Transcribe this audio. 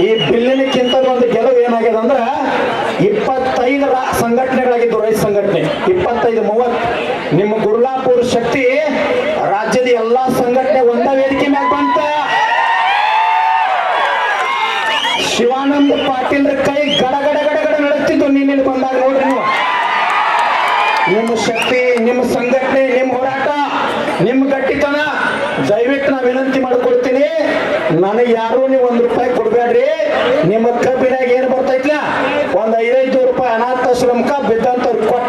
ಈ ಬಿಲ್ಲಿನಕ್ಕಿಂತ ಒಂದು ಗೆಲುವು ಏನಾಗಿದೆ ಅಂದ್ರೆ ಇಪ್ಪತ್ತೈದು ಸಂಘಟನೆಗಳಾಗಿದ್ದು ರೈತ ಸಂಘಟನೆ. ಇಪ್ಪತ್ತೈದು ಮೂವತ್ ನಿಮ್ಮ ಗುರುಲಾಪುರ ಶಕ್ತಿ ರಾಜ್ಯದ ಎಲ್ಲಾ ಸಂಘಟನೆ ಒಂದ ವೇದಿಕೆ ಮ್ಯಾಗ ಶಿವಾನಂದ ಪಾಟೀಲ್ ಕೈ ಗಡ ಗಡ ನೀನೇನು ಬಂದಾಗ ನೋಡ್ರಿ ನೀವು. ನಿಮ್ಮ ಶಕ್ತಿ, ನಿಮ್ಮ ಸಂಘಟನೆ, ನಿಮ್ಮ ಹೋರಾಟ, ನಿಮ್ಮ ಗಟ್ಟಿತನ, ದಯವಿಟ್ಟು ನಾ ವಿನಂತಿ ಮಾಡ್ಕೊಳ್ತೀನಿ ನನಗೆ ಯಾರು ನೀವು ಒಂದು ರೂಪಾಯಿ ಕೊಡ್ಬೇಡ್ರಿ. ನಿಮ್ಮ ಕಬ್ಬಿನಾಗ ಏನು ಬರ್ತೈತ್ಲ? ಒಂದು ಐದೈದು ರೂಪಾಯಿ ಅನಾಥಾಶ್ರಮಕ್ಕ ಬಿದ್ದಂತ ಕೊಟ್ಟ